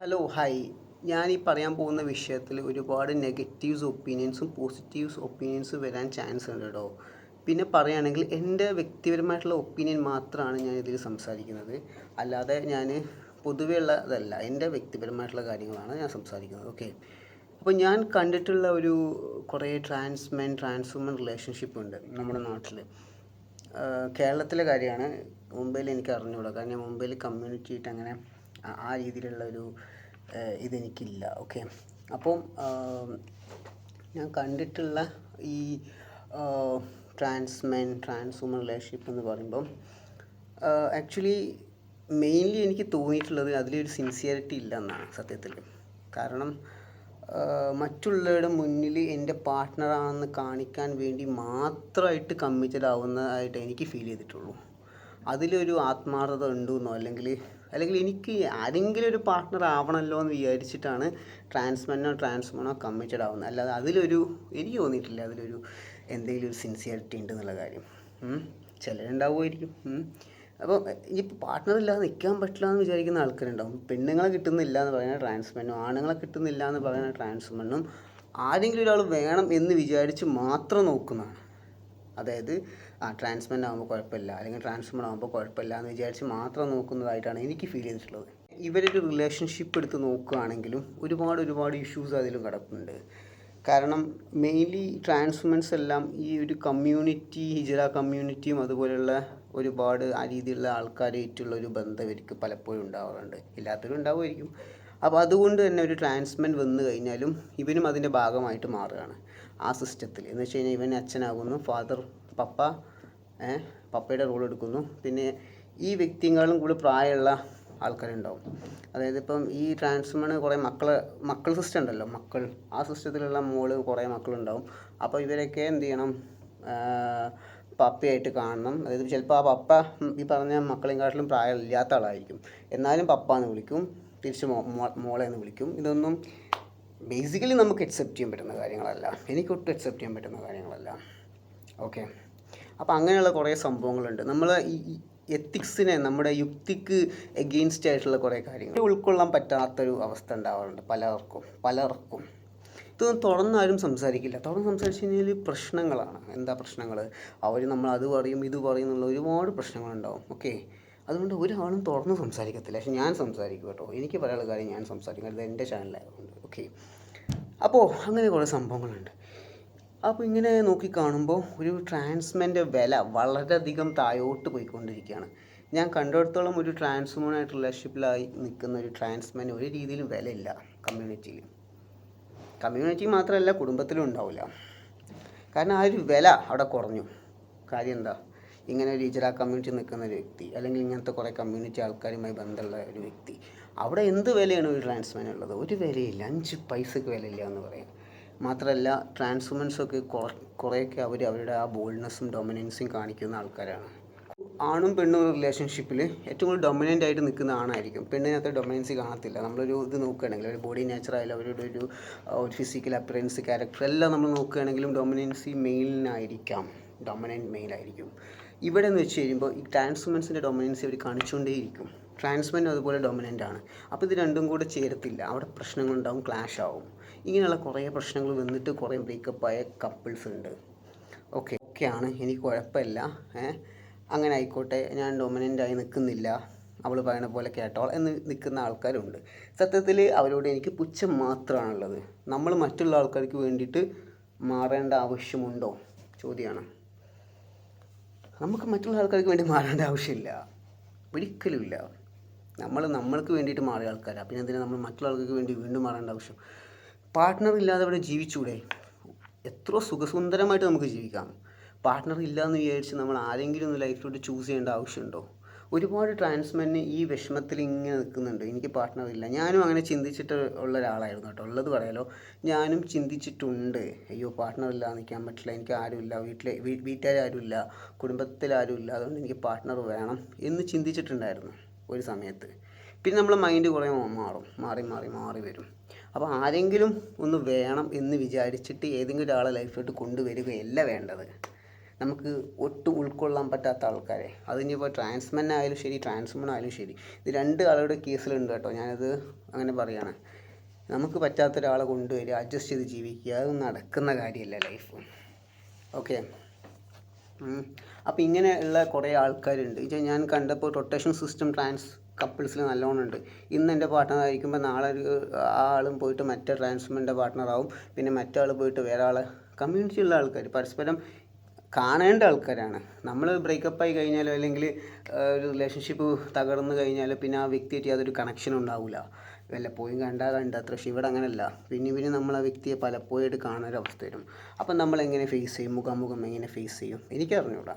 Hello hi ഞാൻ ഈ പറയാൻ പോകുന്ന വിഷയത്തിൽ ഒരുപാട് നെഗറ്റീവ്സ് ഒപ്പീനിയൻസും പോസിറ്റീവ്സ് ഒപ്പീനിയൻസും വരാൻ ചാൻസ് ഉണ്ട് കേട്ടോ പിന്നെ പറയുകയാണെങ്കിൽ എന്റെ വ്യക്തിപരമായിട്ടുള്ള ഒപ്പീനിയൻ മാത്രമാണ് ഞാൻ ഇതിൽ സംസാരിക്കുന്നത്. അല്ലാതെ ഞാൻ പൊതുവെയുള്ളതല്ല എന്റെ വ്യക്തിപരമായിട്ടുള്ള കാര്യങ്ങളാണ് ഞാൻ സംസാരിക്കുന്നത്. ഓക്കെ അപ്പോൾ ഞാൻ കണ്ടിട്ടുള്ള ഒരു കുറേ ട്രാൻസ്മെൻ ട്രാൻസ്വുമൻ റിലേഷൻഷിപ്പ് ഉണ്ട് നമ്മുടെ നാട്ടിൽ കേരളത്തിലെ കാര്യമാണ് മുംബൈയിൽ എനിക്ക് അറിഞ്ഞുകൂടാ കാരണം ഞാൻ മുംബൈയിൽ കമ്മ്യൂണിറ്റി ആയിട്ട് അങ്ങനെ ആ- രീതിയിലുള്ള ഒരു ഇതെനിക്കില്ല. ഓക്കെ. അപ്പം ഞാൻ കണ്ടിട്ടുള്ള ഈ ട്രാൻസ്മെൻ ട്രാൻസ്വുമൻ റിലേഷൻഷിപ്പ് എന്ന് പറയുമ്പം ആക്ച്വലി മെയിൻലി എനിക്ക് തോന്നിയിട്ടുള്ളത് അതിലൊരു സിൻസിയറിറ്റി ഇല്ല എന്നാണ് സത്യത്തിൽ. കാരണം മറ്റുള്ളവരുടെ മുന്നിൽ എന്റെ പാർട്ട്ണറാണെന്ന് കാണിക്കാൻ വേണ്ടി മാത്രമായിട്ട് കമ്മിറ്റഡ് ആവുന്നതായിട്ട് എനിക്ക് ഫീൽ ചെയ്തിട്ടുള്ളൂ. അതിലൊരു ആത്മാർത്ഥത ഉണ്ടെന്നോ? അല്ലെങ്കിൽ അല്ലെങ്കിൽ എനിക്ക് ആരെങ്കിലും ഒരു പാർട്ട്ണർ ആവണമല്ലോ എന്ന് വിചാരിച്ചിട്ടാണ് ട്രാൻസ്മെനോ ട്രാൻസ്മെനോ കമ്മിറ്റഡ് ആവുന്നത്. അല്ലാതെ അതിലൊരു എനിക്ക് തോന്നിയിട്ടില്ല അതിലൊരു എന്തെങ്കിലും ഒരു സിൻസിയറിറ്റി ഉണ്ട് എന്നുള്ള കാര്യം. ചിലരുണ്ടാവുമായിരിക്കും. അപ്പോൾ ഇനിയിപ്പോൾ പാർട്ട്ണർ ഇല്ലാതെ നിൽക്കാൻ പറ്റില്ല എന്ന് വിചാരിക്കുന്ന ആൾക്കാരുണ്ടാവും. പെണ്ണുങ്ങളെ കിട്ടുന്നില്ല എന്ന് പറയുന്ന ട്രാൻസ്മെനും ആണുങ്ങളെ കിട്ടുന്നില്ല എന്ന് പറയുന്ന ട്രാൻസ്മെനും ആരെങ്കിലും ഒരാൾ വേണം എന്ന് വിചാരിച്ച് മാത്രം നോക്കുന്നതാണ്. അതായത് ആ ട്രാൻസ്മെന്റ് ആകുമ്പോൾ കുഴപ്പമില്ല. അല്ലെങ്കിൽ ട്രാൻസ്മെന്റ് ആകുമ്പോൾ കുഴപ്പമില്ല എന്ന് വിചാരിച്ച് മാത്രം നോക്കുന്നതായിട്ടാണ് എനിക്ക് ഫീൽ ചെയ്തിട്ടുള്ളത്. ഇവരൊരു റിലേഷൻഷിപ്പ് എടുത്ത് നോക്കുകയാണെങ്കിലും ഒരുപാട് ഒരുപാട് ഇഷ്യൂസ് അതിലും കിടപ്പുണ്ട്. കാരണം മെയിൻലി ട്രാൻസ്വുമൻസ് എല്ലാം ഈ ഒരു കമ്മ്യൂണിറ്റി ഹിജറ കമ്മ്യൂണിറ്റിയും അതുപോലെയുള്ള ഒരുപാട് ആ രീതിയിലുള്ള ആൾക്കാരായിട്ടുള്ള ഒരു ബന്ധം ഇവർക്ക് പലപ്പോഴും ഉണ്ടാവാറുണ്ട്. ഇല്ലാത്തവരും ഉണ്ടാവുമായിരിക്കും. അപ്പോൾ അതുകൊണ്ട് തന്നെ ഒരു ട്രാൻസ്മെന്റ് വന്നു കഴിഞ്ഞാലും ഇവനും അതിന്റെ ഭാഗമായിട്ട് മാറുകയാണ് ആ സിസ്റ്റത്തിൽ എന്ന് വെച്ച് കഴിഞ്ഞാൽ ഇവൻ അച്ഛനാകുന്നു ഫാദർ പപ്പ പപ്പയുടെ റോൾ എടുക്കുന്നു. പിന്നെ ഈ വ്യക്തികളും കൂടി പ്രായമുള്ള ആൾക്കാരുണ്ടാവും. അതായത് ഇപ്പം ഈ ട്രാൻസ്മണ് കുറേ മക്കൾ മക്കൾ സിസ്റ്റം ഉണ്ടല്ലോ മക്കൾ. ആ സിസ്റ്റത്തിലുള്ള മോൾ കുറേ മക്കളുണ്ടാവും. അപ്പോൾ ഇവരൊക്കെ എന്ത് ചെയ്യണം? പപ്പയായിട്ട് കാണണം. അതായത് ചിലപ്പോൾ ആ പപ്പ ഈ പറഞ്ഞ മക്കളെക്കാട്ടിലും പ്രായമില്ലാത്ത ആളായിരിക്കും. എന്നാലും പപ്പ എന്ന് വിളിക്കും തിരിച്ച് മോ- മോളെ എന്ന് വിളിക്കും. ഇതൊന്നും ബേസിക്കലി നമുക്ക് അക്സെപ്റ്റ് ചെയ്യാൻ പറ്റുന്ന കാര്യങ്ങളല്ല. എനിക്കൊട്ടും അക്സെപ്റ്റ് ചെയ്യാൻ പറ്റുന്ന കാര്യങ്ങളല്ല. ഓക്കെ അപ്പോൾ അങ്ങനെയുള്ള കുറേ സംഭവങ്ങളുണ്ട്. നമ്മൾ ഈ എത്തിക്സിനെ നമ്മുടെ യുക്തിക്ക് എഗെയിൻസ്റ്റ് ആയിട്ടുള്ള കുറേ കാര്യങ്ങൾ ഉൾക്കൊള്ളാൻ പറ്റാത്തൊരു അവസ്ഥ ഉണ്ടാവാറുണ്ട് പലർക്കും പലർക്കും. ഇതൊന്നും തുറന്നാരും സംസാരിക്കില്ല. തുറന്ന് സംസാരിച്ചു കഴിഞ്ഞാൽ പ്രശ്നങ്ങളാണ്. എന്താ പ്രശ്നങ്ങൾ അവർ നമ്മൾ അത് പറയും ഇത് പറയും എന്നുള്ള ഒരുപാട് പ്രശ്നങ്ങളുണ്ടാവും. ഓക്കെ? അതുകൊണ്ട് ഒരാളും തുറന്ന് സംസാരിക്കത്തില്ല. പക്ഷെ ഞാൻ സംസാരിക്കും കേട്ടോ. എനിക്ക് പറയാനുള്ള കാര്യം ഞാൻ സംസാരിക്കും. അത് എന്റെ ചാനലായതുകൊണ്ട് ഓക്കെ? അപ്പോൾ അങ്ങനെ കുറേ സംഭവങ്ങളുണ്ട്. അപ്പോൾ ഇങ്ങനെ നോക്കി കാണുമ്പോൾ ഒരു ട്രാൻസ്മെന്റെ വില വളരെയധികം താഴോട്ട് പോയിക്കൊണ്ടിരിക്കുകയാണ്. ഞാൻ കണ്ടിടത്തോളം ഒരു ട്രാൻസ്മോണായിട്ട് റിലേഷൻഷിപ്പിലായി നിൽക്കുന്ന ഒരു ട്രാൻസ്മെൻ ഒരു രീതിയിലും വിലയില്ല കമ്മ്യൂണിറ്റിയിൽ. കമ്മ്യൂണിറ്റി മാത്രമല്ല കുടുംബത്തിലും ഉണ്ടാവില്ല. കാരണം ആ ഒരു വില അവിടെ കുറഞ്ഞു. കാര്യം എന്താ? ഇങ്ങനെ ഒരു ഇജറ കമ്മ്യൂണിറ്റി നിൽക്കുന്ന ഒരു വ്യക്തി അല്ലെങ്കിൽ ഇങ്ങനത്തെ കുറേ കമ്മ്യൂണിറ്റി ആൾക്കാരുമായി ബന്ധമുള്ള ഒരു വ്യക്തി അവിടെ എന്ത് വിലയാണ് ഒരു ട്രാൻസ്മാൻ ഉള്ളത് ഒരു വിലയില്ല. അഞ്ച് പൈസക്ക് വിലയില്ല എന്ന് പറയാം. മാത്രമല്ല ട്രാൻസ്വുമൻസൊക്കെ കുറേയൊക്കെ അവർ അവരുടെ ആ ബോൾഡ്നെസ്സും ഡൊമിനൻസും കാണിക്കുന്ന ആൾക്കാരാണ്. ആണും പെണ്ണും റിലേഷൻഷിപ്പിൽ ഏറ്റവും കൂടുതൽ ഡൊമിനന്റ് ആയിട്ട് നിൽക്കുന്ന ആണായിരിക്കും. പെണ്ണിനകത്ത് ഡൊമിനൻസി കാണത്തില്ല. നമ്മളൊരു ഇത് നോക്കുകയാണെങ്കിൽ ഒരു ബോഡി നേച്ചർ ആയാലും അവരുടെ ഒരു ഒരു ഫിസിക്കൽ അപ്പിയറൻസ് ക്യാരക്ടർ എല്ലാം നമ്മൾ നോക്കുകയാണെങ്കിലും ഡൊമിനൻസി മെയിലിനായിരിക്കാം ഡൊമിനന്റ് മെയിലായിരിക്കും ഇവിടെ എന്ന് വെച്ച് കഴിയുമ്പോൾ ഈ ട്രാൻസ്മെൻസിന്റെ ഡൊമിനൻസി അവർ കാണിച്ചുകൊണ്ടേയിരിക്കും. ട്രാൻസ്മെൻ അതുപോലെ ഡൊമിനന്റ് ആണ്. അപ്പോൾ ഇത് രണ്ടും കൂടെ ചേരത്തില്ല. അവിടെ പ്രശ്നങ്ങളുണ്ടാവും ക്ലാഷ് ആവും. ഇങ്ങനെയുള്ള കുറേ പ്രശ്നങ്ങൾ വന്നിട്ട് കുറേ ബ്രേക്കപ്പ് ആയ കപ്പിൾസ് ഉണ്ട്. ഓക്കെ ഓക്കെയാണ് എനിക്ക് കുഴപ്പമില്ല. അങ്ങനെ ആയിക്കോട്ടെ. ഞാൻ ഡൊമിനന്റായി നിൽക്കുന്നില്ല. അവൾ പറയണ പോലെ കേട്ടോൾ എന്ന് നിൽക്കുന്ന ആൾക്കാരുണ്ട്. സത്യത്തിൽ അവരോട് എനിക്ക് പുച്ഛം മാത്രമാണുള്ളത്. നമ്മൾ മറ്റുള്ള ആൾക്കാർക്ക് വേണ്ടിയിട്ട് മാറേണ്ട ആവശ്യമുണ്ടോ? ചോദ്യമാണ്. നമുക്ക് മറ്റുള്ള ആൾക്കാർക്ക് വേണ്ടി മാറേണ്ട ആവശ്യമില്ല. ഒരിക്കലുമില്ല. നമ്മൾ നമ്മൾക്ക് വേണ്ടിയിട്ട് മാറിയ ആൾക്കാരാണ് പിന്നെ എന്തിനാണ് നമ്മൾ മറ്റുള്ള ആൾക്കാർക്ക് വേണ്ടി വീണ്ടും മാറേണ്ട ആവശ്യം? പാർട്ട്ണർ ഇല്ലാതെ ഇവിടെ ജീവിച്ചൂടെ? എത്ര സുഖസുന്ദരമായിട്ട് നമുക്ക് ജീവിക്കാം. പാർട്ട്ണർ ഇല്ലയെന്ന് വിചാരിച്ച് നമ്മൾ ആരെങ്കിലും ഒന്ന് ലൈഫിലോട്ട് ചൂസ് ചെയ്യേണ്ട ആവശ്യമുണ്ടോ? ഒരുപാട് ട്രാൻസ്മെന് ഈ വിഷമത്തിൽ ഇങ്ങനെ നിൽക്കുന്നുണ്ട്. എനിക്ക് പാർട്ട്ണർ ഇല്ല. ഞാനും അങ്ങനെ ചിന്തിച്ചിട്ട് ഉള്ള ഒരാളായിരുന്നു കേട്ടോ. ഉള്ളത് പറയാലോ. ഞാനും ചിന്തിച്ചിട്ടുണ്ട്. അയ്യോ പാർട്ട്ണർ ഇല്ല നിൽക്കാൻ പറ്റില്ല. എനിക്ക് ആരുമില്ല. വീട്ടിലെ വീട്ടുകാരാരുമില്ല കുടുംബത്തിൽ ആരുമില്ല. അതുകൊണ്ട് എനിക്ക് പാർട്ട്ണർ വേണം എന്ന് ചിന്തിച്ചിട്ടുണ്ടായിരുന്നു ഒരു സമയത്ത്. പിന്നെ നമ്മളെ മൈൻഡ് കുറേ മാറും. മാറി മാറി മാറി വരും. അപ്പോൾ ആരെങ്കിലും ഒന്ന് വേണം എന്ന് വിചാരിച്ചിട്ട് ഏതെങ്കിലും ഒരാളെ ലൈഫിലോട്ട് കൊണ്ടുവരികയല്ല വേണ്ടത്. നമുക്ക് ഒട്ടും ഉൾക്കൊള്ളാൻ പറ്റാത്ത ആൾക്കാരെ. അതിനിപ്പോൾ ട്രാൻസ്മെൻ ആയാലും ശരി ട്രാൻസ്മൺ ആയാലും ശരി. ഇത് രണ്ട് ആളുടെ കേസിലുണ്ട് കേട്ടോ ഞാനത് അങ്ങനെ പറയുകയാണ് നമുക്ക് പറ്റാത്ത ഒരാളെ കൊണ്ടുവരിക അഡ്ജസ്റ്റ് ചെയ്ത് ജീവിക്കുക അത് നടക്കുന്ന കാര്യമല്ല ലൈഫ്. ഓക്കെ? അപ്പോൾ ഇങ്ങനെയുള്ള കുറേ ആൾക്കാരുണ്ട്. ഞാൻ കണ്ടപ്പോൾ റൊട്ടേഷൻ സിസ്റ്റം ട്രാൻസ് കപ്പിൾസിൽ നല്ലോണം ഉണ്ട്. ഇന്ന് എന്റെ പാർട്ട്ണർ ആയിരിക്കുമ്പോൾ നാളെ ഒരു ആ ആളും പോയിട്ട് മറ്റേ ട്രാൻസ്മെന്റെ പാർട്ട്ണറാവും പിന്നെ മറ്റേ ആൾ പോയിട്ട് വേറെ ആളെ കമ്മ്യൂണിറ്റിയുള്ള ആൾക്കാർ പരസ്പരം കാണേണ്ട ആൾക്കാരാണ്. നമ്മൾ ബ്രേക്കപ്പ് ആയി കഴിഞ്ഞാലോ അല്ലെങ്കിൽ ഒരു റിലേഷൻഷിപ്പ് തകർന്നു കഴിഞ്ഞാൽ പിന്നെ ആ വ്യക്തിയായിട്ട് യാതൊരു കണക്ഷൻ ഉണ്ടാവില്ല വല്ലപ്പോഴും കണ്ടാൽ കണ്ട അത്ര ഇവിടെ അങ്ങനെയല്ല പിന്നെ പിന്നെ നമ്മൾ ആ വ്യക്തിയെ പലപ്പോഴായിട്ട് കാണാനൊരവസ്ഥ വരും. അപ്പം നമ്മൾ എങ്ങനെ ഫേസ് ചെയ്യും? മുഖാമുഖം എങ്ങനെ ഫേസ് ചെയ്യും? എനിക്കറിഞ്ഞൂടാ.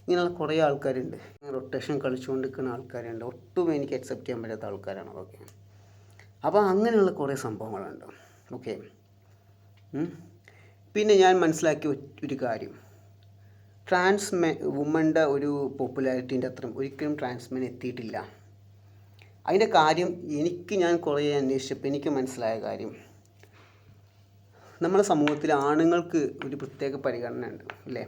ഇങ്ങനെയുള്ള കുറേ ആൾക്കാരുണ്ട്. റൊട്ടേഷൻ കളിച്ചുകൊണ്ട് നിൽക്കുന്ന ആൾക്കാരുണ്ട്. ഒട്ടും എനിക്ക് അക്സെപ്റ്റ് ചെയ്യാൻ പറ്റാത്ത ആൾക്കാരാണ് അതൊക്കെ. അപ്പോൾ അങ്ങനെയുള്ള കുറേ സംഭവങ്ങളുണ്ട്. ഓക്കെ പിന്നെ ഞാൻ മനസ്സിലാക്കിയ ഒരു കാര്യം. ട്രാൻസ് മെ വുമന്റെ ഒരു പോപ്പുലാരിറ്റീന്റെ അത്രയും ഒരിക്കലും ട്രാൻസ്മെൻ എത്തിയിട്ടില്ല. അതിന്റെ കാര്യം എനിക്ക് ഞാൻ കുറേ അന്വേഷിച്ചപ്പോൾ എനിക്ക് മനസ്സിലായ കാര്യം. നമ്മുടെ സമൂഹത്തിൽ ആണുങ്ങൾക്ക് ഒരു പ്രത്യേക പരിഗണന ഉണ്ട് അല്ലേ?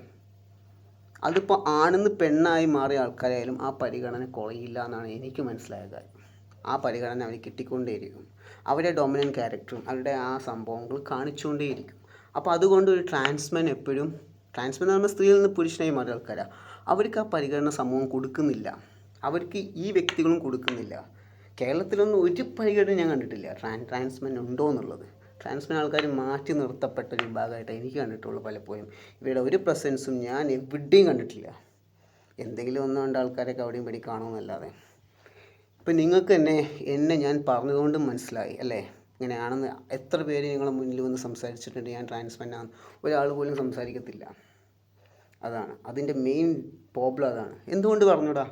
അതിപ്പോൾ ആണെന്ന് പെണ്ണായി മാറിയ ആൾക്കാരായാലും ആ പരിഗണന കുറയില്ല എന്നാണ് എനിക്ക് മനസ്സിലായ കാര്യം. ആ പരിഗണന അവർ കിട്ടിക്കൊണ്ടേയിരിക്കും. അവരുടെ ഡൊമിനൻ ക്യാരക്ടറും അവരുടെ ആ സംഭവങ്ങൾ കാണിച്ചുകൊണ്ടേയിരിക്കും. അപ്പോൾ അതുകൊണ്ട് ഒരു ട്രാൻസ്മെൻ എപ്പോഴും ട്രാൻസ്മെൻ എന്ന് പറയുമ്പോൾ സ്ത്രീയിൽ നിന്ന് പുരുഷനായി മാറിയ ആൾക്കാരാണ് അവർക്ക് ആ പരിഗണന സമൂഹം കൊടുക്കുന്നില്ല. അവർക്ക് ഈ വ്യക്തികളും കൊടുക്കുന്നില്ല. കേരളത്തിലൊന്നും ഒരു പരിഗണന ഞാൻ കണ്ടിട്ടില്ല. ട്രാൻ ട്രാൻസ്മെൻ ഉണ്ടോ എന്നുള്ളത്. ട്രാൻസ്മെൻ ആൾക്കാർ മാറ്റി നിർത്തപ്പെട്ട ഒരു വിഭാഗമായിട്ട് എനിക്ക് കണ്ടിട്ടുള്ളൂ പലപ്പോഴും. ഇവരുടെ ഒരു പ്രസൻസും ഞാൻ എവിടെയും കണ്ടിട്ടില്ല. എന്തെങ്കിലും ഒന്നും രണ്ട് ആൾക്കാരൊക്കെ അവിടെയും പടി കാണുമെന്നല്ലാതെ. ഇപ്പം നിങ്ങൾക്ക് തന്നെ എന്നെ ഞാൻ പറഞ്ഞതുകൊണ്ട് മനസ്സിലായി അല്ലേ? ഇങ്ങനെയാണെന്ന് എത്ര പേര് നിങ്ങളെ മുന്നിൽ വന്ന് സംസാരിച്ചിട്ടുണ്ട്? ഞാൻ ട്രാൻസ്മെൻ ആണ് ഒരാൾ പോലും സംസാരിക്കത്തില്ല. അതാണ്. അതിന്റെ മെയിൻ പ്രോബ്ലം അതാണ്. എന്തുകൊണ്ട് പറഞ്ഞൂടാ?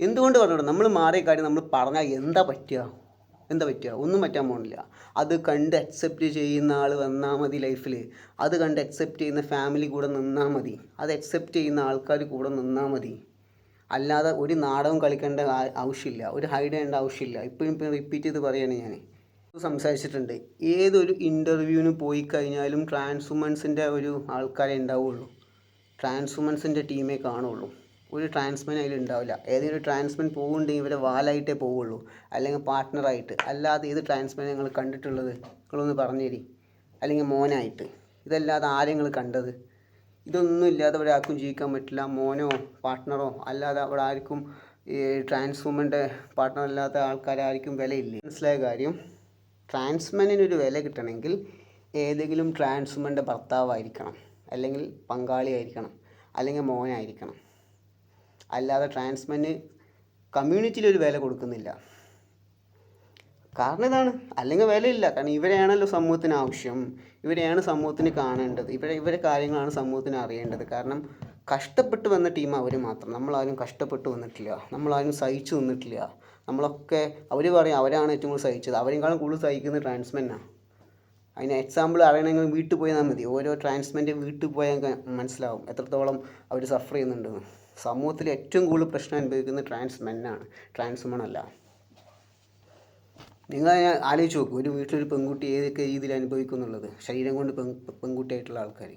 എന്തുകൊണ്ട് പറഞ്ഞൂടാ? നമ്മൾ മാറിയ കാര്യം നമ്മൾ പറഞ്ഞാൽ എന്താ പറ്റുക? എന്താ പറ്റുക? ഒന്നും പറ്റാൻ പോകണില്ല അത് കണ്ട് അക്സെപ്റ്റ് ചെയ്യുന്ന ആൾ വന്നാൽ മതി ലൈഫിൽ അത് കണ്ട് അക്സെപ്റ്റ് ചെയ്യുന്ന ഫാമിലി കൂടെ നിന്നാൽ മതി. അത് അക്സെപ്റ്റ് ചെയ്യുന്ന ആൾക്കാർ കൂടെ നിന്നാൽ മതി. അല്ലാതെ ഒരു നാടകം കളിക്കേണ്ട ആവശ്യമില്ല. ഒരു ഹൈഡ് ചെയ്യേണ്ട ആവശ്യമില്ല. ഇപ്പോഴും ഇപ്പം റിപ്പീറ്റ് ചെയ്ത് പറയുകയാണ് ഞാൻ സംസാരിച്ചിട്ടുണ്ട്. ഏതൊരു ഇന്റർവ്യൂവിന് പോയി കഴിഞ്ഞാലും ട്രാൻസ്വുമൻസിന്റെ ഒരു ആൾക്കാരെ ഉണ്ടാവുള്ളൂ. ട്രാൻസ്വുമൻസിന്റെ ടീമേ കാണുള്ളൂ. ഒരു ട്രാൻസ്മെൻ അതിൽ ഉണ്ടാവില്ല. ഏതെങ്കിലും ഒരു ട്രാൻസ്മെൻ പോകുന്നുണ്ടെങ്കിൽ ഇവരെ വാലായിട്ടേ പോവുള്ളൂ. അല്ലെങ്കിൽ പാർട്ട്ണറായിട്ട് അല്ലാതെ ഏത് ട്രാൻസ്മെൻ നിങ്ങൾ കണ്ടിട്ടുള്ളത്? നിങ്ങളൊന്ന് പറഞ്ഞു തരി അല്ലെങ്കിൽ മോനായിട്ട്. ഇതല്ലാതെ ആരെങ്കിൽ കണ്ടത്? ഇതൊന്നും ഇല്ലാതെ ആർക്കും ജീവിക്കാൻ പറ്റില്ല. മോനോ പാർട്ട്ണറോ അല്ലാതെ അവിടെ ആർക്കും ഈ ട്രാൻസ് പാർട്ട്ണർ അല്ലാത്ത ആൾക്കാരായിരിക്കും വിലയില്ല. മനസ്സിലായ കാര്യം ട്രാൻസ്മെനിനൊരു വില കിട്ടണമെങ്കിൽ ഏതെങ്കിലും ട്രാൻസ്വുമന്റെ ഭർത്താവായിരിക്കണം. അല്ലെങ്കിൽ പങ്കാളിയായിരിക്കണം. അല്ലെങ്കിൽ മോനായിരിക്കണം. അല്ലാതെ ട്രാൻസ്മെന് കമ്മ്യൂണിറ്റിയിൽ ഒരു വില കൊടുക്കുന്നില്ല. കാരണം ഇതാണ്. അല്ലെങ്കിൽ വിലയില്ല. കാരണം ഇവരെയാണല്ലോ സമൂഹത്തിന് ആവശ്യം. ഇവരെയാണ് സമൂഹത്തിന് കാണേണ്ടത്. ഇവരെ ഇവരെ കാര്യങ്ങളാണ് സമൂഹത്തിന് അറിയേണ്ടത്. കാരണം കഷ്ടപ്പെട്ട് വന്ന ടീം അവർ മാത്രം. നമ്മളാരും കഷ്ടപ്പെട്ട് വന്നിട്ടില്ല. നമ്മളാരും സഹിച്ചു നിന്നിട്ടില്ല. നമ്മളൊക്കെ അവർ പറയും അവരാണ് ഏറ്റവും കൂടുതൽ സഹിച്ചത്. അവരെക്കാളും കൂടുതൽ സഹിക്കുന്നത് ട്രാൻസ്മെന്നാണ് അതിന് എക്സാമ്പിൾ അറിയണമെങ്കിൽ വീട്ടിൽ പോയാൽ മതി. ഓരോ ട്രാൻസ്മെന്റ് വീട്ടിൽ പോയാൽ മനസ്സിലാവും. എത്രത്തോളം അവർ സഫർ ചെയ്യുന്നുണ്ടെന്ന്. സമൂഹത്തിൽ ഏറ്റവും കൂടുതൽ പ്രശ്നം അനുഭവിക്കുന്നത് ട്രാൻസ് മെന്നാണ് ട്രാൻസ് ട്രാൻസ്മൺ അല്ല നിങ്ങൾ ആലോചിച്ച് നോക്കും. ഒരു വീട്ടിലൊരു പെൺകുട്ടി ഏതൊക്കെ രീതിയിൽ അനുഭവിക്കും എന്നുള്ളത് ശരീരം കൊണ്ട് പെൺ പെൺകുട്ടിയായിട്ടുള്ള ആൾക്കാർ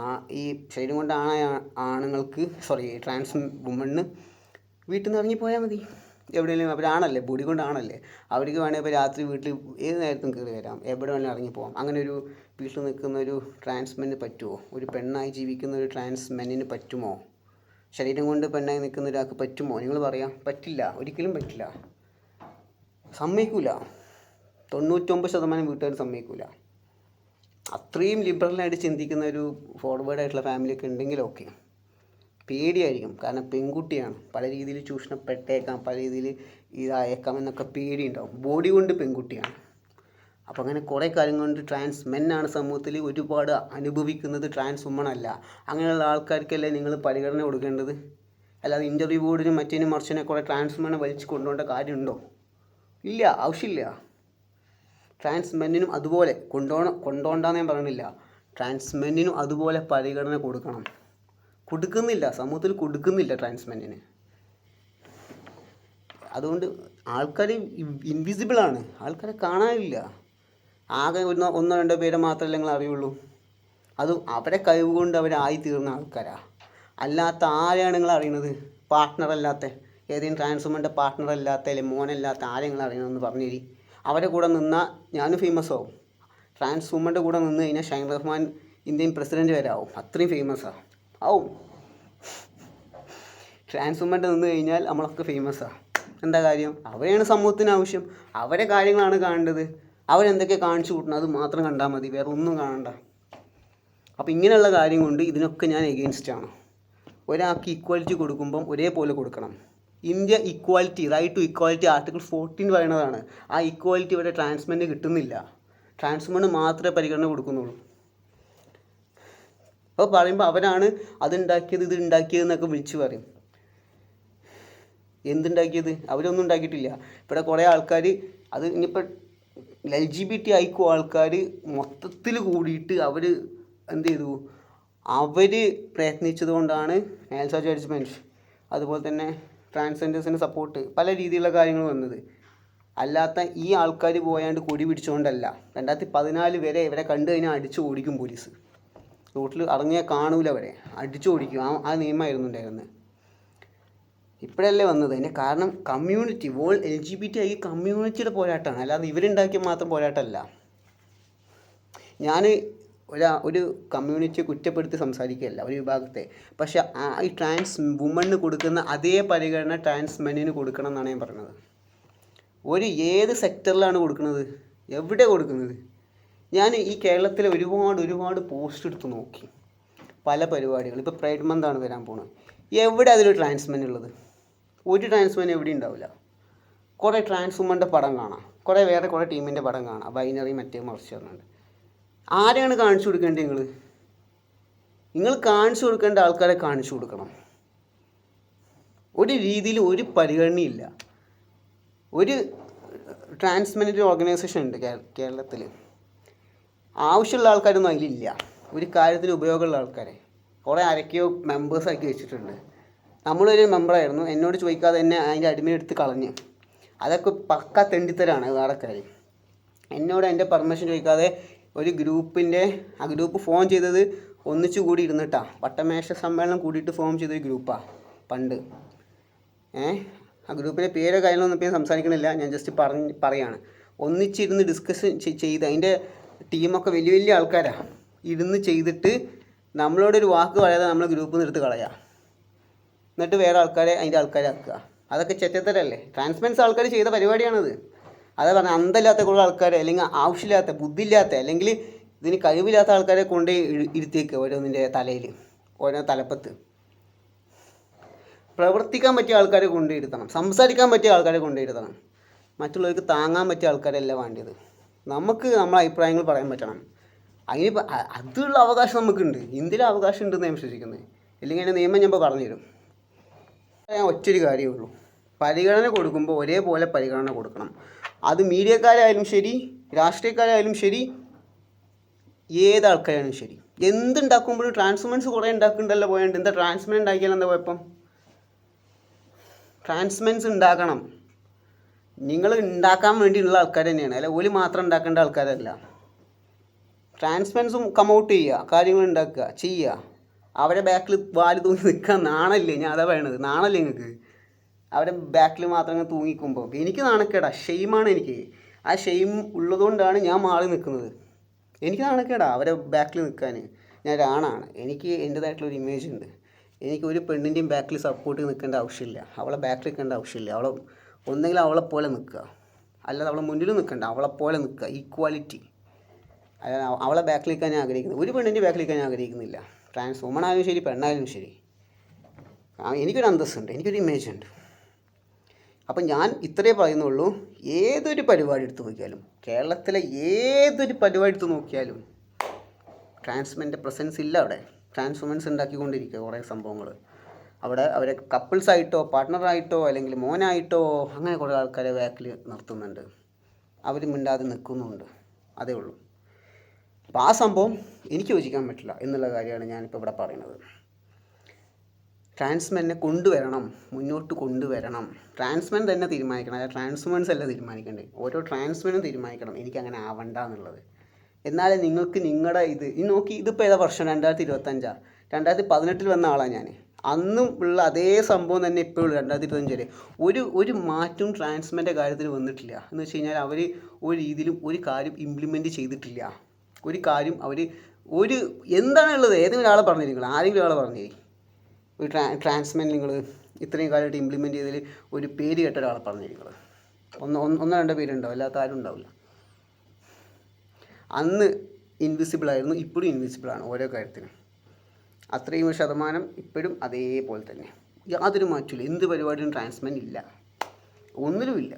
ആ ഈ ശരീരം കൊണ്ട് ആണ ആണുങ്ങൾക്ക് സോറി ട്രാൻസ് വുമണ്ണ് വീട്ടിൽ നിന്ന് ഇറങ്ങിപ്പോയാൽ മതി. എവിടെയെങ്കിലും അവരാണല്ലേ ബോഡി കൊണ്ടാണല്ലേ അവർക്ക് വേണമെങ്കിൽ ഇപ്പോൾ രാത്രി വീട്ടിൽ ഏത് നേരത്തും കയറി വരാം. എവിടെ വേണമെങ്കിലും ഇറങ്ങി പോകാം അങ്ങനെ ഒരു വീട്ടിൽ നിൽക്കുന്ന ഒരു ട്രാൻസ്മെന് പറ്റുമോ ഒരു പെണ്ണായി ജീവിക്കുന്ന ഒരു ട്രാൻസ്മെന്നിന് പറ്റുമോ? ശരീരം കൊണ്ട് പെണ്ണായി നിൽക്കുന്ന ഒരാൾക്ക് പറ്റുമോ? നിങ്ങൾ പറയാം. പറ്റില്ല. ഒരിക്കലും പറ്റില്ല. സമ്മതിക്കൂല. തൊണ്ണൂറ്റൊമ്പത് ശതമാനം വീട്ടുകാർ സമ്മതിക്കൂല. അത്രയും ലിബറലായിട്ട് ചിന്തിക്കുന്ന ഒരു ഫോർവേഡ് ആയിട്ടുള്ള ഫാമിലിയൊക്കെ ഉണ്ടെങ്കിൽ ഓക്കെ പേടിയായിരിക്കും. കാരണം പെൺകുട്ടിയാണ്. പല രീതിയിൽ ചൂഷണപ്പെട്ടേക്കാം പല രീതിയിൽ ഇതായേക്കാം എന്നൊക്കെ പേടിയുണ്ടാവും. ബോഡി കൊണ്ട് പെൺകുട്ടിയാണ്. അപ്പോൾ അങ്ങനെ കുറേ കാര്യം കൊണ്ട് ട്രാൻസ് മെന്നാണ് സമൂഹത്തിൽ ഒരുപാട് അനുഭവിക്കുന്നത് ട്രാൻസ് വുമൺ അല്ല. അങ്ങനെയുള്ള ആൾക്കാർക്കല്ലേ നിങ്ങൾ പരിഗണന കൊടുക്കേണ്ടത്? അല്ലാതെ ഇന്റർവ്യൂ ബോർഡിനും മറ്റേനും മറിച്ചിനെ കുറേ ട്രാൻസ് മെന്നെ വലിച്ചു കൊണ്ടുപോകേണ്ട കാര്യമുണ്ടോ? ഇല്ല ആവശ്യമില്ല. ട്രാൻസ് മെന്നിനും അതുപോലെ കൊണ്ടുപോകണം കൊണ്ടുപോകണ്ടെന്ന് ഞാൻ പറയണില്ല ട്രാൻസ് മെന്നിനും അതുപോലെ പരിഗണന കൊടുക്കണം. കൊടുക്കുന്നില്ല സമൂഹത്തിൽ കൊടുക്കുന്നില്ല ട്രാൻസ് മെന്നിന് അതുകൊണ്ട് ആൾക്കാർ ഇൻവിസിബിളാണ് ആൾക്കാരെ കാണാനില്ല. ആകെ ഒന്ന് ഒന്നോ രണ്ടോ പേരെ മാത്രമല്ലേ നിങ്ങൾ അറിയുള്ളൂ. അതും അവരെ കഴിവ് കൊണ്ട് അവരായി തീർന്ന ആൾക്കാരാണ് അല്ലാത്ത ആരെയാണ് നിങ്ങൾ അറിയുന്നത്? പാർട്ട്ണർ അല്ലാത്ത ഏതെങ്കിലും ട്രാൻസ്ഫോമറിന്റെ പാർട്ട്ണർ അല്ലാത്ത അല്ലെങ്കിൽ മോനല്ലാത്ത ആരെ നിങ്ങൾ അറിയണമെന്ന് പറഞ്ഞു തരി. അവരെ കൂടെ നിന്നാൽ ഞാനും ഫേമസ് ആവും. ട്രാൻസ്ഫോമറിന്റെ കൂടെ നിന്ന് കഴിഞ്ഞാൽ ഷൈൻ റഹ്മാൻ ഇന്ത്യൻ പ്രസിഡന്റ് വരെ ആവും. അത്രയും ഫേമസാണ് ആവും. ട്രാൻസ്ഫോമറിന്റെ നിന്ന് കഴിഞ്ഞാൽ നമ്മളൊക്കെ ഫേമസാണ് എന്താ കാര്യം? അവരെയാണ് സമൂഹത്തിന് ആവശ്യം. അവരെ കാര്യങ്ങളാണ് കാണേണ്ടത്. അവരെന്തൊക്കെ കാണിച്ചു കൂട്ടണം അത് മാത്രം കണ്ടാൽ മതി വേറെ ഒന്നും കാണണ്ട. അപ്പോൾ ഇങ്ങനെയുള്ള കാര്യം കൊണ്ട് ഇതിനൊക്കെ ഞാൻ എഗെയിൻസ്റ്റാണ് ഒരാൾക്ക് ഈക്വാലിറ്റി കൊടുക്കുമ്പം ഒരേപോലെ കൊടുക്കണം. India equality right to equality article fourteen പറയുന്നതാണ് ആ ഈക്വാലിറ്റി ഇവിടെ ട്രാൻസ്മെന്റ് കിട്ടുന്നില്ല. ട്രാൻസ്മെന്റ് മാത്രമേ പരിഗണന കൊടുക്കുന്നുള്ളൂ. അപ്പോൾ പറയുമ്പോൾ അവരാണ് അതുണ്ടാക്കിയത് ഇത് ഉണ്ടാക്കിയത് എന്നൊക്കെ വിളിച്ചു പറയും. എന്തുണ്ടാക്കിയത്? അവരൊന്നും ഉണ്ടാക്കിയിട്ടില്ല. ഇവിടെ കുറേ ആൾക്കാർ അത് ഇനിയിപ്പോൾ എൽ ജി ബി ടി ആയിക്കോ ആൾക്കാർ മൊത്തത്തിൽ കൂടിയിട്ട് അവർ എന്ത് ചെയ്തു? അവർ പ്രയത്നിച്ചത് കൊണ്ടാണ് ആൻസർ ജഡ്ജ്മെന്റ് അതുപോലെ തന്നെ ട്രാൻസ്ജെൻഡേഴ്സിന് സപ്പോർട്ട് പല രീതിയിലുള്ള കാര്യങ്ങൾ വന്നത്. അല്ലാത്ത ഈ ആൾക്കാർ പോയാണ്ട് കൊടി പിടിച്ചുകൊണ്ടല്ല രണ്ടായിരത്തി പതിനാല് വരെ ഇവരെ കണ്ടു കഴിഞ്ഞാൽ അടിച്ചു ഓടിക്കും പോലീസ്. റോട്ടിൽ ഇറങ്ങിയാൽ കാണൂല അവരെ. അടിച്ചു ഓടിക്കും. ആ ആ നിയമമായിരുന്നു ഉണ്ടായിരുന്നത് ഇപ്പോഴല്ലേ വന്നത്. അതിന്റെ കാരണം community wall L G B T I കമ്മ്യൂണിറ്റിയുടെ പോരാട്ടമാണ്. അല്ലാതെ ഇവരുണ്ടാക്കിയ മാത്രം പോരാട്ടമല്ല. ഞാൻ ഒരു ഒരു കമ്മ്യൂണിറ്റിയെ കുറ്റപ്പെടുത്തി സംസാരിക്കുകയല്ല ഒരു വിഭാഗത്തെ. പക്ഷെ ആ ഈ ട്രാൻസ് വുമണിന് കൊടുക്കുന്ന അതേ പരിഗണന ട്രാൻസ് മെന്നിന് കൊടുക്കണം എന്നാണ് ഞാൻ പറഞ്ഞത്. ഒരു ഏത് സെക്ടറിലാണ് കൊടുക്കുന്നത്? എവിടെ കൊടുക്കുന്നത്? ഞാൻ ഈ കേരളത്തിലെ ഒരുപാട് ഒരുപാട് പോസ്റ്റ് എടുത്ത് നോക്കി. പല പരിപാടികൾ. ഇപ്പോൾ പ്രൈഡ് മന്താണ് വരാൻ പോകുന്നത് എവിടെ അതിൽ ട്രാൻസ്മെൻ ഉള്ളത്? ഒരു ട്രാൻസ്മെൻ എവിടെ ഉണ്ടാവില്ല. കുറേ ട്രാൻസ്ഫോമറിന്റെ പടം കാണാം. കുറേ വേറെ കുറേ ടീമിന്റെ പടം കാണാം. ബൈനറി മറ്റേ മറിച്ച് പറഞ്ഞുണ്ട് ആരെയാണ് കാണിച്ചു കൊടുക്കേണ്ടത് നിങ്ങൾ നിങ്ങൾ കാണിച്ചു കൊടുക്കേണ്ട ആൾക്കാരെ കാണിച്ചു കൊടുക്കണം. ഒരു രീതിയിൽ ഒരു പരിഗണനയില്ല. ഒരു ട്രാൻസ്മെന്റ് ഓർഗനൈസേഷൻ ഉണ്ട് കേരളത്തിൽ ആവശ്യമുള്ള ആൾക്കാരൊന്നും അതിലില്ല. ഒരു കാര്യത്തിന് ഉപയോഗമുള്ള ആൾക്കാരെ. കുറേ ആരൊക്കെയോ മെമ്പേഴ്സ് ആക്കി വെച്ചിട്ടുണ്ട്. നമ്മളൊരു മെമ്പറായിരുന്നു. എന്നോട് ചോദിക്കാതെ തന്നെ അതിന്റെ അടിമ എടുത്ത് കളഞ്ഞ്. അതൊക്കെ പക്ക തെണ്ടിത്തരാണ് വേറെക്കാർ എന്നോട് എന്റെ പെർമിഷൻ ചോദിക്കാതെ ഒരു ഗ്രൂപ്പിന്റെ ആ ഗ്രൂപ്പ് ഫോം ചെയ്തത് ഒന്നിച്ചു കൂടി ഇരുന്നിട്ടാണ് വട്ടമേശ സമ്മേളനം കൂടിയിട്ട് ഫോം ചെയ്തൊരു ഗ്രൂപ്പാണ് പണ്ട്. ഏ? ആ ഗ്രൂപ്പിന്റെ പേരോ കാര്യങ്ങളൊന്നും ഇപ്പം സംസാരിക്കണില്ല. ഞാൻ ജസ്റ്റ് പറഞ്ഞ് പറയാണ്. ഒന്നിച്ചിരുന്ന് ഡിസ്കസ് ചെയ്ത് അതിന്റെ ടീമൊക്കെ വലിയ വലിയ ആൾക്കാരാണ് ഇരുന്ന് ചെയ്തിട്ട് നമ്മളോടൊരു വാക്ക് പറയാതെ നമ്മൾ ഗ്രൂപ്പിൽ നിന്ന് എടുത്ത് കളയുക എന്നിട്ട് വേറെ ആൾക്കാരെ അതിന്റെ ആൾക്കാരെ ആക്കുക അതൊക്കെ ചെറ്റത്തരല്ലേ? ട്രാൻസ്മെൻസ് ആൾക്കാർ ചെയ്ത പരിപാടിയാണത്. അതാ പറഞ്ഞാൽ അന്തല്ലാത്ത കൂടുതൽ ആൾക്കാരെ അല്ലെങ്കിൽ ആവശ്യമില്ലാത്ത ബുദ്ധിയില്ലാത്ത അല്ലെങ്കിൽ ഇതിന് കഴിവില്ലാത്ത ആൾക്കാരെ കൊണ്ട് ഇരുത്തിയേക്കുക ഓരോന്നിന്റെ തലയിൽ ഓരോ തലപ്പത്ത്. പ്രവർത്തിക്കാൻ പറ്റിയ ആൾക്കാരെ കൊണ്ടിരുത്തണം സംസാരിക്കാൻ പറ്റിയ ആൾക്കാരെ കൊണ്ടിരുത്തണം മറ്റുള്ളവർക്ക് താങ്ങാൻ പറ്റിയ ആൾക്കാരല്ല വേണ്ടത്? നമുക്ക് നമ്മളെ അഭിപ്രായങ്ങൾ പറയാൻ പറ്റണം. അതിന് അതുള്ള അവകാശം നമുക്കുണ്ട്. ഇന്ത്യയിലെ അവകാശം ഉണ്ടെന്ന് ഞാൻ വിശ്വസിക്കുന്നത്? ഇല്ലെങ്കിൽ അതിന്റെ നിയമം ഞാൻ ഇപ്പോൾ പറഞ്ഞുതരും. ഞാൻ ഒറ്റൊരു കാര്യമേ ഉള്ളൂ പരിഗണന കൊടുക്കുമ്പോൾ ഒരേപോലെ പരിഗണന കൊടുക്കണം. അത് മീഡിയക്കാരായാലും ശരി രാഷ്ട്രീയക്കാരായാലും ശരി ഏത് ആൾക്കാരായാലും ശരി. എന്തുണ്ടാക്കുമ്പോഴും ട്രാൻസ്മെൻസ് കുറേ ഉണ്ടാക്കുന്നുണ്ടല്ലോ പോയാണ്ട്. എന്താ ട്രാൻസ്മെൻ ഉണ്ടാക്കിയാൽ എന്താ കുഴപ്പം? ട്രാൻസ്മെൻസ് ഉണ്ടാക്കണം. നിങ്ങൾ ഉണ്ടാക്കാൻ വേണ്ടിയുള്ള ആൾക്കാർ തന്നെയാണ്. അല്ല ഓൽ മാത്രം ഉണ്ടാക്കേണ്ട ആൾക്കാരല്ല. ട്രാൻസ്മെൻസും കമൗട്ട് ചെയ്യുക കാര്യങ്ങൾ ഉണ്ടാക്കുക ചെയ്യുക. അവരെ ബാക്കിൽ വാൽ തൂങ്ങി നിൽക്കാൻ നാണല്ലേ? ഞാൻ അതാ പറയണത്. നാണല്ലേ നിങ്ങൾക്ക് അവരെ ബാക്കിൽ മാത്രം ഇങ്ങനെ തൂങ്ങിക്കുമ്പോൾ എനിക്ക് നാണക്കേടാ. ഷെയിമാണ് എനിക്ക്. ആ ഷെയിം ഉള്ളതുകൊണ്ടാണ് ഞാൻ മാറി നിൽക്കുന്നത്. എനിക്ക് നാണക്കേടാ അവരെ ബാക്കിൽ നിൽക്കാൻ. ഞാൻ ഒരാണാണ് എനിക്ക് എന്റേതായിട്ടുള്ള ഒരു ഇമേജ് ഉണ്ട്. എനിക്ക് ഒരു പെണ്ണിന്റെയും ബാക്കിൽ സപ്പോർട്ട് നിൽക്കേണ്ട ആവശ്യമില്ല. അവളെ ബാക്കിൽ നിൽക്കേണ്ട ആവശ്യമില്ല. അവളെ ഒന്നെങ്കിൽ അവളെ പോലെ നിൽക്കുക. അല്ലാതെ അവളെ മുന്നിൽ നിൽക്കണ്ട. അവളെ പോലെ നിൽക്കുക. ഈക്വാലിറ്റി അവളെ ബാക്കിൽ നിൽക്കാൻ ഞാൻ ആഗ്രഹിക്കുന്നു ഒരു പെണ്ണിന്റെ ബാക്കിൽ നിൽക്കാൻ ഞാൻ ആഗ്രഹിക്കുന്നില്ല. ട്രാൻസ് വുമൺ ആയാലും ശരി പെണ്ണായാലും ശരി. എനിക്കൊരു അന്തസ്സുണ്ട് എനിക്കൊരു ഇമേജ് ഉണ്ട്. അപ്പം ഞാൻ ഇത്രേ പറയുന്നുള്ളൂ ഏതൊരു പരിപാടി എടുത്ത് നോക്കിയാലും കേരളത്തിലെ ഏതൊരു പരിപാടി എടുത്ത് നോക്കിയാലും ട്രാൻസ്മെന്റെ പ്രസൻസ് ഇല്ല അവിടെ. ട്രാൻസ് വുമൻസ് ഉണ്ടാക്കിക്കൊണ്ടിരിക്കുക കുറേ സംഭവങ്ങൾ. അവിടെ അവരെ കപ്പിൾസ് ആയിട്ടോ പാർട്ട്ണറായിട്ടോ അല്ലെങ്കിൽ മോനായിട്ടോ അങ്ങനെ കുറേ ആൾക്കാരെ ബാക്കിൽ നിർത്തുന്നുണ്ട്. അവർ മിണ്ടാതെ നിൽക്കുന്നുണ്ട് അതേ ഉള്ളൂ. അപ്പോൾ ആ സംഭവം എനിക്ക് യോജിക്കാൻ പറ്റില്ല എന്നുള്ള കാര്യമാണ് ഞാനിപ്പോൾ ഇവിടെ പറയുന്നത്. ട്രാൻസ്മെനെ കൊണ്ടുവരണം മുന്നോട്ട് കൊണ്ടുവരണം. ട്രാൻസ്മെൻ തന്നെ തീരുമാനിക്കണം. അതായത് ട്രാൻസ്മെൻസ് അല്ല തീരുമാനിക്കേണ്ടത്. ഓരോ ട്രാൻസ്മെനും തീരുമാനിക്കണം. എനിക്ക് അങ്ങനെ ആവണ്ട എന്നുള്ളത്. എന്നാലേ നിങ്ങൾക്ക് നിങ്ങളുടെ ഇത് ഈ നോക്കി ഇതിപ്പോൾ ഏതാ വർഷം? രണ്ടായിരത്തി ഇരുപത്തഞ്ചാ രണ്ടായിരത്തി പതിനെട്ടിൽ വന്ന ആളാണ് ഞാൻ അന്നും ഉള്ള അതേ സംഭവം തന്നെ ഇപ്പോഴും രണ്ടായിരത്തി ഇരുപത്തഞ്ച് വരെ ഒരു ഒരു മാറ്റവും ട്രാൻസ്മെന്റെ കാര്യത്തിൽ വന്നിട്ടില്ല. എന്ന് വെച്ച് കഴിഞ്ഞാൽ അവർ ഒരു രീതിയിലും ഒരു കാര്യം ഇംപ്ലിമെന്റ് ചെയ്തിട്ടില്ല. ഒരു കാര്യം അവർ ഒരു എന്താണുള്ളത്? ഏതെങ്കിലും ഒരാളെ പറഞ്ഞിരിക്കണം ആരെങ്കിലും ഒരാളെ പറഞ്ഞേ ഒരു ട്രാ ട്രാൻസ്മെൻ നിങ്ങൾ ഇത്രയും കാലമായിട്ട് ഇംപ്ലിമെന്റ് ചെയ്തതിൽ ഒരു പേര് കേട്ട ഒരാളെ പറഞ്ഞിരിക്കണം ഒന്ന് ഒന്ന് രണ്ടോ പേരുണ്ടാവും അല്ലാത്ത ആരും ഉണ്ടാവില്ല. അന്ന് ഇൻവിസിബിൾ ആയിരുന്നു ഇപ്പോഴും ഇൻവിസിബിൾ ആണ് ഓരോ കാര്യത്തിനും. അത്രയും ശതമാനം ഇപ്പോഴും അതേപോലെ തന്നെ. യാതൊരു മാറ്റമില്ല എന്ത് പരിപാടിയും ട്രാൻസ്മെന്റ് ഇല്ല. ഒന്നിലുമില്ല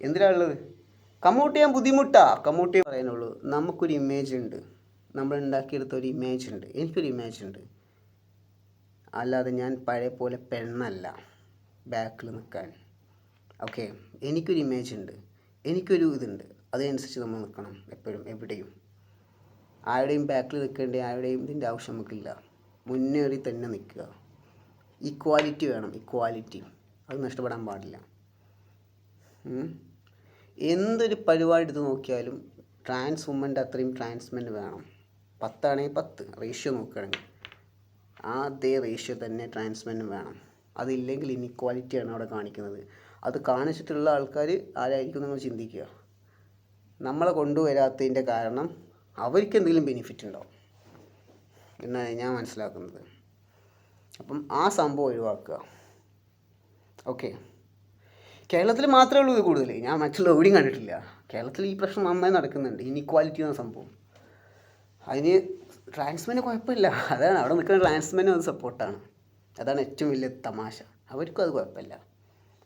എന്തിനാ ഉള്ളത്? കമ്മൗട്ട് ചെയ്യാൻ ബുദ്ധിമുട്ടാ. കമ്മൂട്ട് ചെയ്യാൻ പറയാനുള്ളൂ നമുക്കൊരു ഇമേജ് ഉണ്ട്. നമ്മൾ ഉണ്ടാക്കിയെടുത്ത ഒരു ഇമേജ് ഉണ്ട്. എനിക്കൊരു ഇമേജ് ഉണ്ട്. അല്ലാതെ ഞാൻ പഴയ പോലെ പെണ്ണല്ല. ബാക്കിൽ നിൽക്കാൻ ഓക്കെ എനിക്കൊരു ഇമേജ് ഉണ്ട്. എനിക്കൊരു ഇതുണ്ട്. അതിനനുസരിച്ച് നമ്മൾ നിൽക്കണം എപ്പോഴും എവിടെയും. ആരുടെയും ബാക്കിൽ നിൽക്കേണ്ട ആരുടെയും ഇതിന്റെ ആവശ്യം നമുക്കില്ല. മുന്നേറി തന്നെ നിൽക്കുക ഇക്വാലിറ്റി വേണം. ഇക്വാലിറ്റി അത് നഷ്ടപ്പെടാൻ പാടില്ല. എന്തൊരു പരിപാടി എടുത്ത് നോക്കിയാലും ട്രാൻസ് വുമന്റെ അത്രയും ട്രാൻസ്മെന്റ് വേണം. പത്താണെങ്കിൽ പത്ത് റേഷ്യോ നോക്കുകയാണെങ്കിൽ. ആ അതേ റേഷ്യോ തന്നെ ട്രാൻസ്മെന്റ് വേണം. അതില്ലെങ്കിൽ ഇനിക്വാലിറ്റിയാണ് അവിടെ കാണിക്കുന്നത്. അത് കാണിച്ചിട്ടുള്ള ആൾക്കാർ ആരായിരിക്കും നിങ്ങൾ ചിന്തിക്കുക. നമ്മളെ കൊണ്ടുവരാത്തതിന്റെ കാരണം അവർക്ക് എന്തെങ്കിലും ബെനിഫിറ്റ് ഉണ്ടാവും എന്നാണ് ഞാൻ മനസ്സിലാക്കുന്നത്. അപ്പം ആ സംഭവം ഒഴിവാക്കുക. ഓക്കെ കേരളത്തിൽ മാത്രമേ ഉള്ളൂ ഇത് കൂടുതൽ ഞാൻ മറ്റുള്ള എവിടെയും കണ്ടിട്ടില്ല. കേരളത്തിൽ ഈ പ്രശ്നം നന്നായി നടക്കുന്നുണ്ട്. ഇനിക്വാലിറ്റി എന്ന സംഭവം. അതിന് ട്രാൻസ്മെന് കുഴപ്പമില്ല. അതാണ് അവിടെ നിൽക്കുന്ന ട്രാൻസ്മെനും അത് സപ്പോർട്ടാണ് അതാണ് ഏറ്റവും വലിയ തമാശ. അവർക്കും അത് കുഴപ്പമില്ല.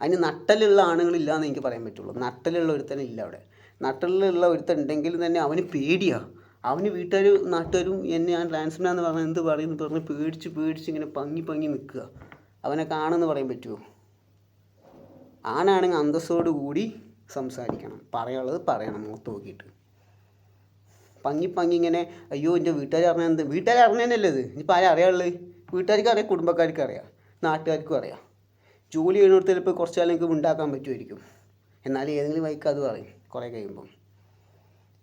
അതിന് നട്ടലുള്ള ആണുങ്ങളില്ല എന്ന് എനിക്ക് പറയാൻ പറ്റുള്ളൂ. നട്ടലുള്ള ഒരുത്തനെ ഇല്ല അവിടെ. നട്ടലുള്ള ഒരുത്തൻ ഉണ്ടെങ്കിൽ തന്നെ അവന് പേടിയാണ് അവന് വീട്ടുകാരും നാട്ടുകാരും എന്നെ ഞാൻ ട്രാൻസ്മെനാന്ന് പറഞ്ഞാൽ എന്ത് പറയുന്നു പറഞ്ഞ് പേടിച്ച് പേടിച്ച് ഇങ്ങനെ പങ്ങി പങ്ങി നിൽക്കുക. അവനെ കാണുമെന്ന് പറയാൻ പറ്റുമോ ആണാണെങ്കിൽ അന്തസ്സോട് കൂടി സംസാരിക്കണം. പറയാനുള്ളത് പറയണം മുഖത്ത് നോക്കിയിട്ട്. പങ്ങി പങ്ങി ഇങ്ങനെ അയ്യോ എന്റെ വീട്ടുകാർ അറിഞ്ഞാൽ വീട്ടുകാർ അറിഞ്ഞതന്നെയല്ലേ ഇത്? ഇനിയിപ്പോൾ ആരും അറിയാനുള്ളത്? വീട്ടുകാർക്ക് അറിയാം കുടുംബക്കാർക്ക് അറിയാം നാട്ടുകാർക്കും അറിയാം. ജോലി ചെയ്യുന്നിടത്ത് ചിലപ്പോൾ കുറച്ച് കാലം എനിക്ക് ഉണ്ടാക്കാൻ പറ്റുമായിരിക്കും. എന്നാൽ ഏതെങ്കിലും വൈക്ക് അത് പറയും കുറേ കഴിയുമ്പം.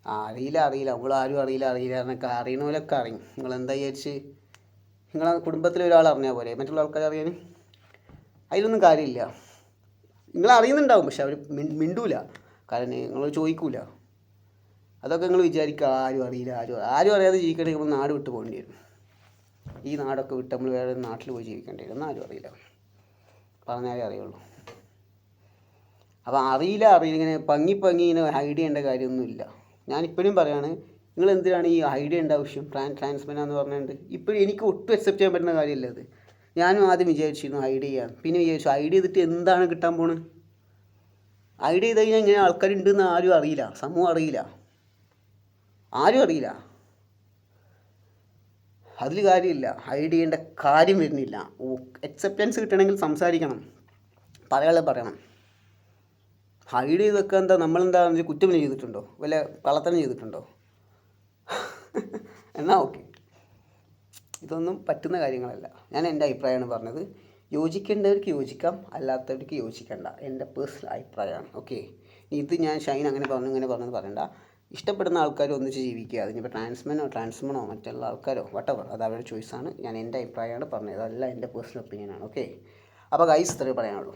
അറിയില്ല അറിയില്ല. ആരും അറിയില്ല അറിയില്ല എന്നൊക്കെ അറിയണ പോലൊക്കെ അറിയും. നിങ്ങൾ എന്താ വിചാരിച്ച്? നിങ്ങളെ കുടുംബത്തിലെ ഒരാൾ അറിഞ്ഞാൽ പോലെ മറ്റുള്ള ആൾക്കാർ അറിയാൻ? അതിലൊന്നും കാര്യമില്ല. നിങ്ങൾ അറിയുന്നുണ്ടാവും പക്ഷെ അവർ മിണ്ടൂല. കാരണം നിങ്ങൾ ചോദിക്കൂല. അതൊക്കെ നിങ്ങൾ വിചാരിക്കുക ആരും അറിയില്ല ആരും ആരും അറിയാതെ ജീവിക്കണമെങ്കിൽ നമ്മൾ നാട് വിട്ട് പോകേണ്ടി വരും. ഈ നാടൊക്കെ വിട്ട് നമ്മൾ വേറെ നാട്ടിൽ പോയി ജീവിക്കേണ്ടി വരും. ആരും അറിയില്ല. പറഞ്ഞാലേ അറിയുള്ളൂ. അപ്പോൾ അറിയില്ല അറിയില്ല ഇങ്ങനെ പങ്ങി പങ്ങി ഇങ്ങനെ ഹൈഡ് ചെയ്യേണ്ട കാര്യമൊന്നുമില്ല ഞാൻ ഇപ്പോഴും പറയാണ് നിങ്ങൾ എന്തിനാണ് ഈ ഹൈഡ് ചെയ്യേണ്ട ആവശ്യം? ട്രാൻ ട്രാൻസ്മെനാന്ന് പറഞ്ഞുകൊണ്ട് ഇപ്പോഴും എനിക്ക് ഒട്ടും അക്സെപ്റ്റ് ചെയ്യാൻ പറ്റുന്ന കാര്യമല്ല അത് ഞാനും ആദ്യം വിചാരിച്ചിരുന്നു ഹൈഡ് ചെയ്യാം. പിന്നെ വിചാരിച്ചു ഹൈഡ് ചെയ്തിട്ട് എന്താണ് കിട്ടാൻ പോണത് ഹൈഡ് ചെയ്ത് കഴിഞ്ഞാൽ ഇങ്ങനെ ആൾക്കാരുണ്ടെന്ന് ആരും അറിയില്ല സമൂഹം അറിയില്ല. ആരും അറിയില്ല. അതിൽ കാര്യമില്ല. ഹൈഡ് ചെയ്യേണ്ട കാര്യം വരുന്നില്ല. അക്സെപ്റ്റൻസ് കിട്ടണമെങ്കിൽ സംസാരിക്കണം. പറയാളെ പറയണം. ഹൈഡ് ചെയ്തൊക്കെ എന്താ നമ്മളെന്താ കുറ്റം ചെയ്തിട്ടുണ്ടോ? വല്ല കള്ളത്തനം ചെയ്തിട്ടുണ്ടോ? എന്നാ ഓക്കെ. ഇതൊന്നും പറ്റുന്ന കാര്യങ്ങളല്ല. ഞാൻ എന്റെ അഭിപ്രായമാണ് പറഞ്ഞത്. യോജിക്കേണ്ടവർക്ക് യോജിക്കാം അല്ലാത്തവർക്ക് യോജിക്കേണ്ട. എന്റെ പേഴ്സണൽ അഭിപ്രായമാണ്. ഓക്കെ? ഇത് ഞാൻ ഷൈൻ അങ്ങനെ പറഞ്ഞു ഇങ്ങനെ പറഞ്ഞു പറയണ്ട. ഇഷ്ടപ്പെടുന്ന ആൾക്കാർ ഒന്നിച്ച് ജീവിക്കുക. അതിനിപ്പോൾ ട്രാൻസ്മെനോ ട്രാൻസ്മനോ മറ്റുള്ള ആൾക്കാരോ വട്ടവർ അത് അവരുടെ ചോയ്സാണ് ഞാൻ എന്റെ അഭിപ്രായമാണ് പറഞ്ഞത്. അതല്ല എന്റെ പേഴ്സണൽ ഒപ്പീനിയനാണ്. ഓക്കെ? അപ്പോൾ ഗൈസ് ഇത്രേ പറയാനുള്ളൂ.